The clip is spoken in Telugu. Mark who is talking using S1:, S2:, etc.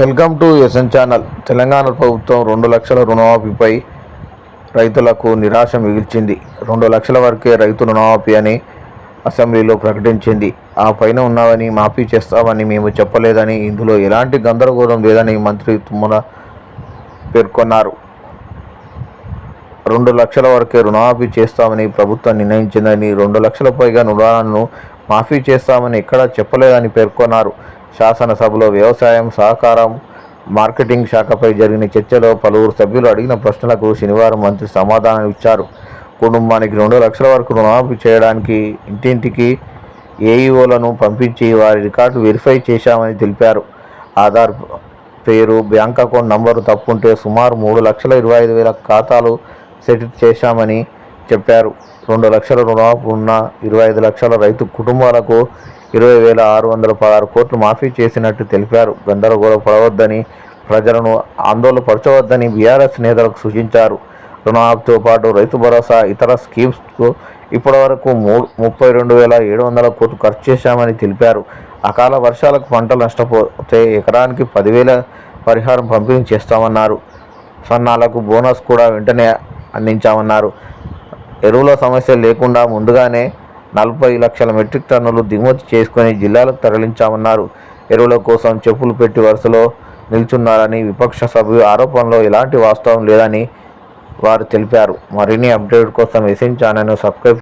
S1: Welcome to SN channel. Telangana ప్రభుత్వం రెండు లక్షల రుణమాఫీపై రైతులకు నిరాశ మిగిల్చింది. రెండు లక్షల వరకే రైతు రుణమాఫీ అని అసెంబ్లీలో ప్రకటించింది. ఆ పైన ఉన్నామని మాఫీ చేస్తామని మేము చెప్పలేదని ఇందులో ఎలాంటి గందరగోళం లేదని మంత్రి తుమ్మల పేర్కొన్నారు. రెండు లక్షల వరకే రుణమాఫీ చేస్తామని ప్రభుత్వం నిర్ణయించిందని రెండు లక్షల పైగా రుణాలను మాఫీ చేస్తామని ఎక్కడా చెప్పలేదని పేర్కొన్నారు. శాసనసభలో వ్యవసాయం సహకారం మార్కెటింగ్ శాఖపై జరిగిన చర్చలో పలువురు సభ్యులు అడిగిన ప్రశ్నలకు శనివారం మంత్రి సమాధానం ఇచ్చారు. కుటుంబానికి రెండు లక్షల వరకు రుణమాఫీ చేయడానికి ఇంటింటికి ఏఈఓలను పంపించి వారి రికార్డు వెరిఫై చేశామని తెలిపారు. ఆధార్ పేరు బ్యాంక్ అకౌంట్ నంబరు తప్పుంటే సుమారు మూడు లక్షల ఇరవై ఐదు వేల ఖాతాలు సెట్ చేశామని చెప్పారు. రెండు లక్షల రుణమాఫీ ఉన్న ఇరవై ఐదు లక్షల రైతు కుటుంబాలకు ఇరవై వేల ఆరు వందల పదహారు కోట్లు మాఫీ చేసినట్టు తెలిపారు. గందరగోళ పడవద్దని ప్రజలను ఆందోళనపరచవద్దని బీఆర్ఎస్ నేతలకు సూచించారు. రుణమాఫీతో పాటు రైతు భరోసా ఇతర స్కీమ్స్కు ఇప్పటివరకు మూడు ముప్పై రెండు వేల ఏడు వందల కోట్లు ఖర్చు చేశామని తెలిపారు. అకాల వర్షాలకు పంటలు నష్టపోతే ఎకరానికి పదివేల పరిహారం పంపిణీ చేస్తామన్నారు. సన్నాలకు బోనస్ కూడా వెంటనే అందించామన్నారు. ఎరువుల సమస్య లేకుండా ముందుగానే నలభై లక్షల మెట్రిక్ టన్నులు దిగుమతి చేసుకొని జిల్లాలకు తరలించామన్నారు. ఎరువుల కోసం చెప్పులు పెట్టి వరుసలో నిల్చున్నారని విపక్ష సభ్యు ఆరోపణలో ఎలాంటి వాస్తవం లేదని వారు తెలిపారు. మరిన్ని అప్డేట్ కోసం ఎసిన్ ఛానల్ను సబ్స్క్రైబ్